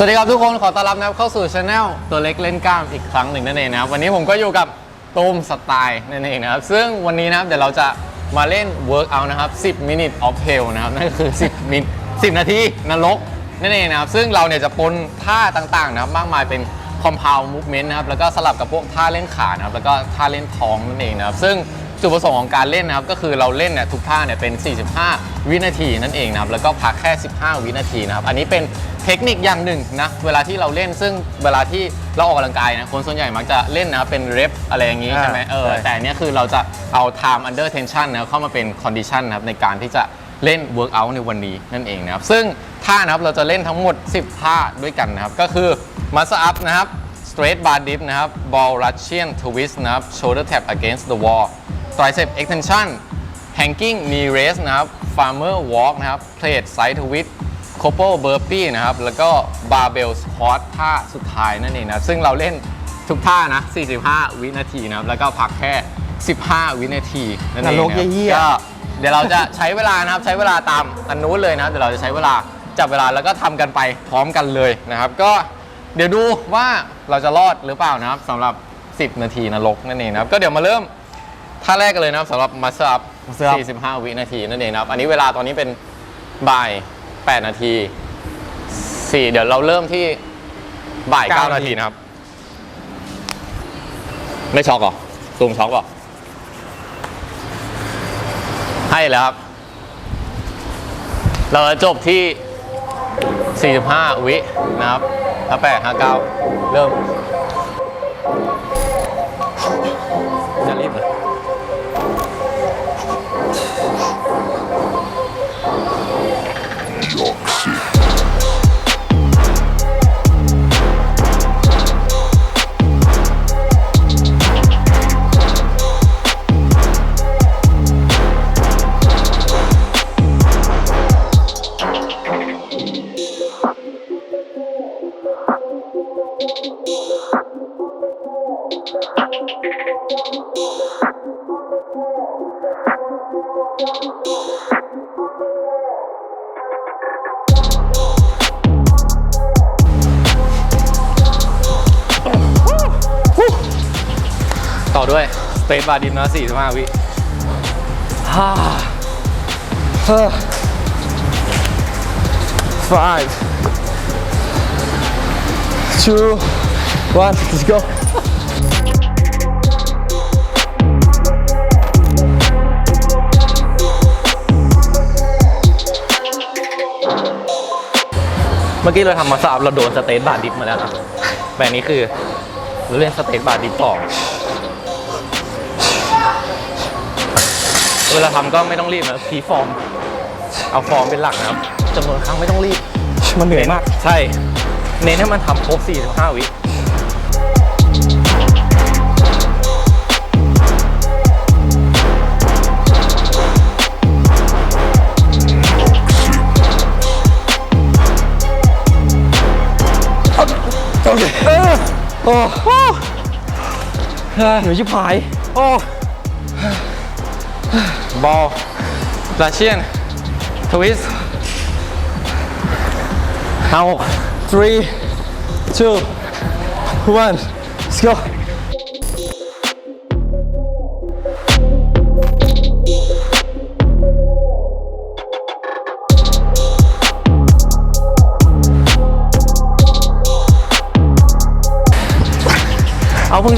สวัสดีครับทุกคนขอต้อนรับนะครับเข้าสู่ช anel ตัวเล็กเล่นกล้ามอีกครั้งหนึ่งนั่นเองนะครับวันนี้ผมก็อยู่กับตูมสไตล์นั่นเองนะครับซึ่งวันนี้นะครับเดี๋ยวเราจะมาเล่น workout นะครับ 10 minute of hell นะครับนั่นก็คือ 10 มิน10 นาทีนรกนั่นเองนะครับซึ่งเราเนี่ยจะปนท่าต่างๆนะครับมากมายเป็น compound movement นะครับแล้วก็สลับกับพวกท่าเล่นขานะครับแล้วก็ท่าเล่นท้องนั่นเองนะครับซึ่ง จุดประสงค์ของการเล่นนะครับก็คือเราเล่นเนี่ยทุกท่าเนี่ยเป็น 45 วินาทีนั่นเองนะครับแล้วก็พักแค่ 15 วินาทีนะครับอันนี้เป็นเทคนิคอย่างหนึ่งนะเวลาที่เราเล่นซึ่งเวลาที่เราออกกำลังกายนะคนส่วนใหญ่มักจะเล่นนะครับเป็นเรปอะไรอย่างนี้อ่าใช่ไหมเออใช่ แต่อันเนี้ยคือเราจะเอา time under tension นะครับเข้ามาเป็น condition นะครับในการที่จะเล่น workout ในวันนี้นั่นเองนะครับซึ่งท่านะครับเราจะเล่นทั้งหมด 10 ท่าด้วยกันนะครับก็คือ muscle up นะครับ straight bar dip นะครับ ball russian twist นะครับ shoulder tap against the wall tricep extension hanging knee raise นะครับ farmer walk นะครับ plate side twist couple burpee นะครับ แล้วก็ barbell squat ท่าสุดท้ายนั่นเองนะครับซึ่งเราเล่นทุกท่านะ 45 วินาทีนะครับ แล้วก็พักแค่ 15 วินาทีนั่นเองนรกนะครับเหี้ยๆก็เดี๋ยวเราจะใช้เวลานะครับ ใช้เวลาตามอันนู้นเลยนะครับเดี๋ยวเราจะใช้เวลาจับเวลาแล้วก็ทำกันไปพร้อมกันเลยนะครับ ก็เดี๋ยวดูว่าเราจะรอดหรือเปล่านะครับสำหรับ 10 นาทีนรกนั่นเองนะครับ ก็เดี๋ยวมาเริ่ม ท่าแรกกันเลยนะครับสำหรับ muscle up Muscle up 45 วินาทีนั่นเองนะครับ อันนี้เวลาตอนนี้เป็นบ่าย 8 นาที 4 เดี๋ยวเราเริ่มที่บ่าย เก้า9 นานาที ทีนะครับ ไม่ช็อกเหรอตูมช็อกเหรอให้แล้วครับ เราจะจบที่ 45 วินะครับถ้า8 5 9 เริ่ม ด้วย สเตทบาร์ดินนะ45วิห้าเฮ้อ five two one let's go เมื่อกี้เราทำมาสาบเราโดนสเตทบาร์ดิฟมาแล้วนะแต่อันนี้คือเราเล่นสเตทบาร์ดิฟต่อ เวลาทำก็ไม่ต้องรีบนะพีฟอร์ม เอาฟอร์มเป็นหลักนะครับจำนวนครั้งไม่ต้องรีบมันเหนื่อยมาก ใช่ เน้นให้มันทำครบ45 วิโอเคเออโอ้โหเฮ้ยเหนื่อยชิบหาย โอ้ บอลลาเชียนทวิสเอา three two one let's go เอาเพิ่ง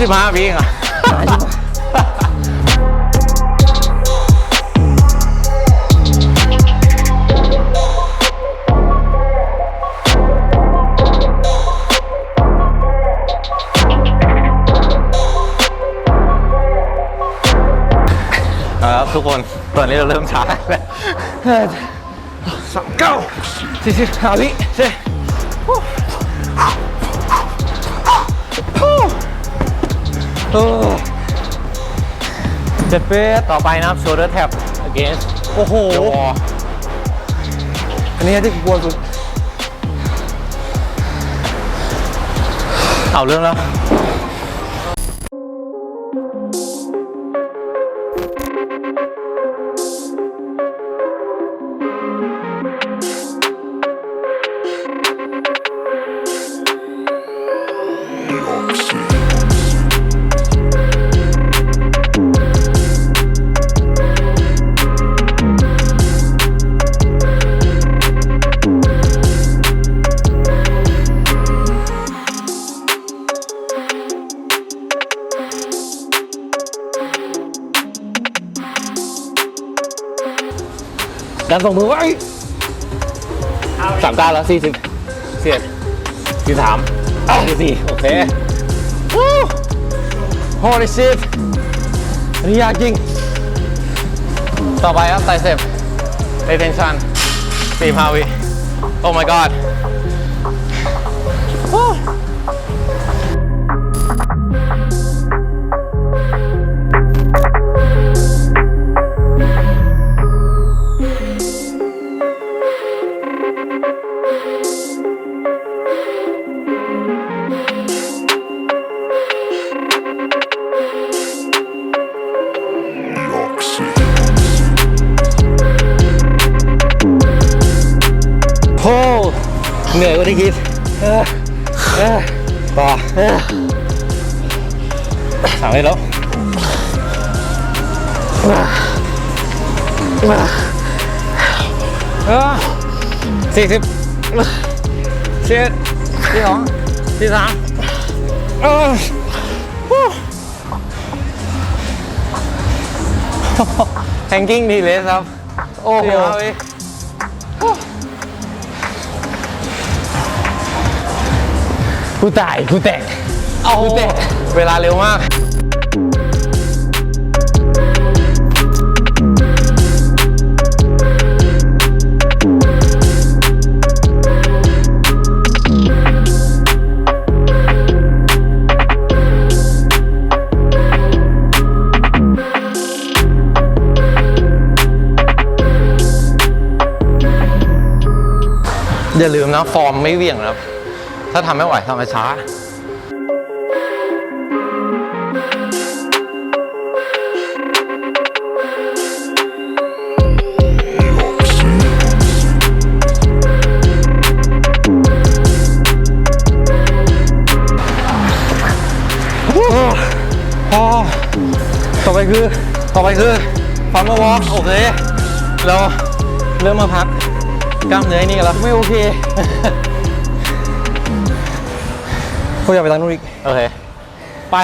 นนี้เราเริ่มช้าแล้วเฮ้ยสามเก้าสี่สิบห้าวิเซ่โอ้เจ็ดเป็ดต่อไปนะครับ shoulder tap against โอ้โห the wall อันนี้ที่กูกลัวสุดเอาเรื่องแล้ว ดันส่งมือไว้สามเก้าแล้วสี่สิบเสียดสี่สาม โอเค holy shit อันนี้ยากจริง ต่อไปครับไตเซป retention สี่พาวิ โอ้ my god โเหนื่อยกว่าที่คิดเออเออต่อเออสั่งได้แล้วเออสี่สิบเจ็ดที่สองที่สามเออ hanging delay ครับ โอ้โห กูตายกูแตกเอากูแตกเวลาเร็วมาก อย่าลืมนะ ฟอร์มไม่เหวี่ยงนะครับ ถ้าทำไม่ไหวทำช้าพอต่อไปคือ ต่อไปคือฟาร์มวอล์กโอเค เราเริ่มมาพักกล้ามเนื้อนี่กันแล้ว ไม่โอเค กูอยากไปทางนู้นอีก โอเค ไป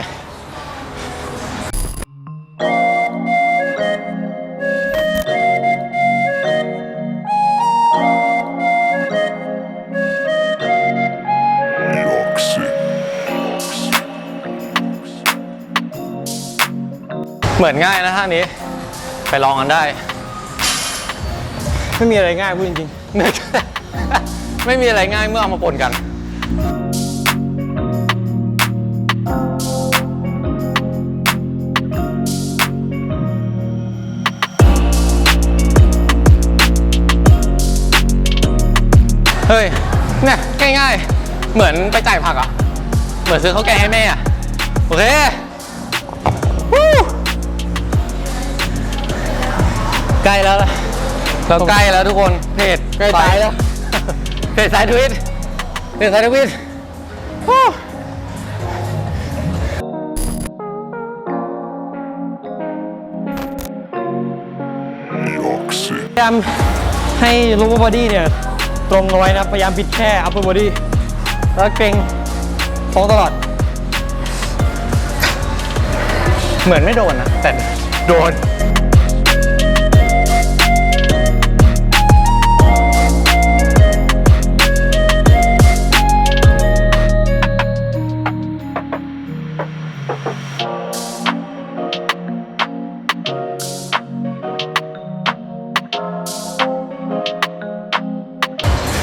เหมือนง่ายนะท่านี้ ไปลองกันได้ ไม่มีอะไรง่ายพูดจริงไม่มีอะไรง่ายเมื่อเอามาปนกัน เฮ้ย เนี่ยง่ายๆ เหมือนไปจ่ายผักอะ เหมือนซื้อข้าวแกงให้แม่อะ โอเควู้ใกล้แล้วล่ะเราใกล้แล้วทุกคน เพจใกล้ตายแล้ว เพจสายทวิตเพจสายทวิตวู้พยายามให้ lower body เนี่ย ตรงเอาไว้นะพยายามปิดแค่ upper body แล้วเกรงท้องตลอด เหมือนไม่โดนนะแต่โดน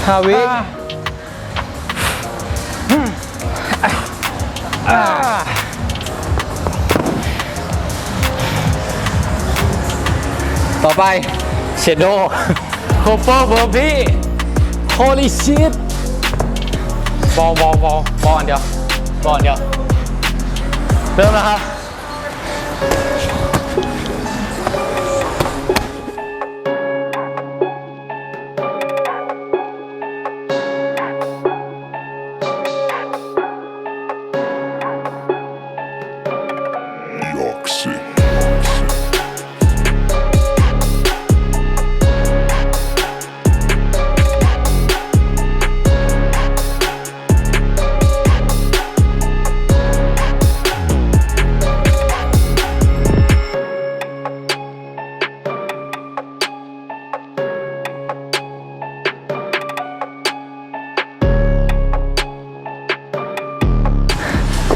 ฮาวิต่อไปเชโดโคเปอร์เบอร์บี้ holy shit บอลบอลบอลบอลอันเดียวบอลอันเดียว เริ่มแล้วครับ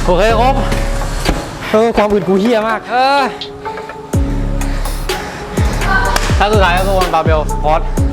โอเคครบเออความอื่นกูเฮี้ยมากเออถ้าสุดท้ายก็คือวันบาร์เบลสปอตสิ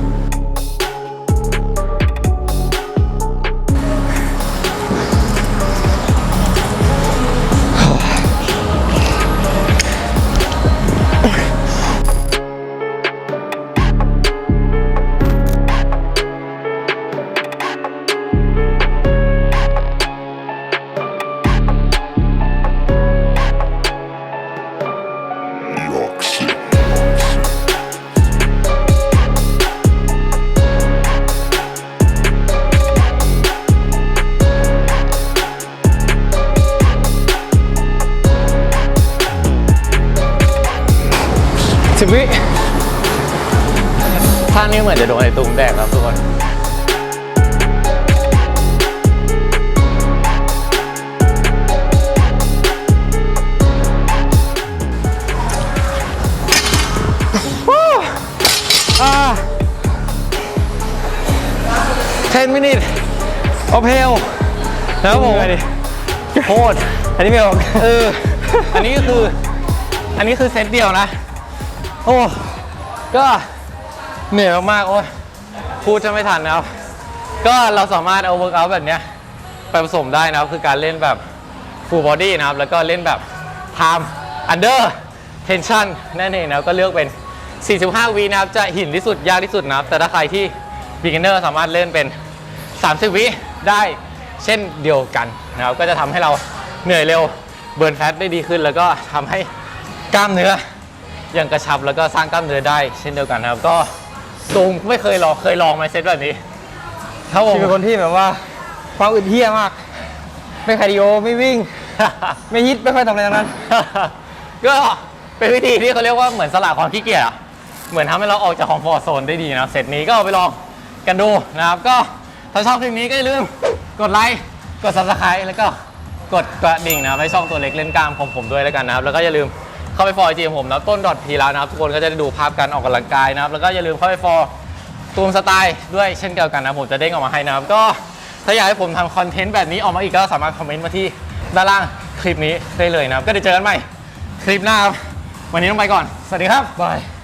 บวิท่านี้เหมือนจะโดนไอ้ตูมแดกครับทุกคนอ่า10 minutes of hell นะครับผมโคตรอันนี้ไม่ออกเอออันนี้ก็คือ อันนี้คือเซตเดียวนะ โอ้ก็เหนื่อยมากๆโอ้ยพูดจะไม่ทันนะครับ ก็เราสามารถเอาเวิร์กอัพแบบเนี้ยไปผสมได้นะครับ คือการเล่นแบบ full body นะครับ แล้วก็เล่นแบบ time under tension นั่นเองนะครับก็เลือกเป็น 45วินะครับ จะหินที่สุดยากที่สุดนะครับ แต่ถ้าใครที่ beginner สามารถเล่นเป็น 30 วิได้เช่นเดียวกันนะครับ ก็จะทำให้เราเหนื่อยเร็วเบิร์นแฟตได้ดีขึ้น แล้วก็ทำให้กล้ามเนื้อ ยังกระชับแล้วก็สร้างกล้ามเนื้อได้เช่นเดียวกันนะครับ ก็ตูมไม่เคยลองเคยลองไหมเซตแบบนี้ครับผม ชีเป็นคนที่แบบว่าความอื่นเฮี้ยมาก ไม่คาร์ดิโอไม่วิ่ง ไม่ฮิตไม่ค่อยทำอะไรทั้งนั้น ก็เป็นวิธีที่เขาเรียกว่าเหมือนสละความขี้เกียจอะเหมือนทำให้เราออกจากคอมฟอร์ทโซนได้ดีนะเซตนี้ก็เอาไปลองกันดูนะครับ ก็ถ้าชอบคลิปนี้ก็อย่าลืมกดไลค์ กด subscribe แล้วก็กดกระดิ่งนะครับให้ช่องตัวเล็กเล่นกล้ามของผมด้วยแล้วกันนะครับ แล้วก็อย่าลืม เข้าไปฟอลจีของผมนะต้นดอทพีแล้วนะครับทุกคนก็จะได้ดูภาพการออกกำลังกายนะครับแล้วก็อย่าลืมเข้าไปฟอลตูมสไตล์ด้วยเช่นเดียวกันนะผมจะเด้งออกมาให้นะครับก็ถ้าอยากให้ผมทำคอนเทนต์แบบนี้ออกมาอีกก็สามารถคอมเมนต์มาที่ด้านล่างคลิปนี้ได้เลยนะครับก็เดี๋ยวเจอกันใหม่คลิปหน้าครับวันนี้ต้องไปก่อน สวัสดีครับบาย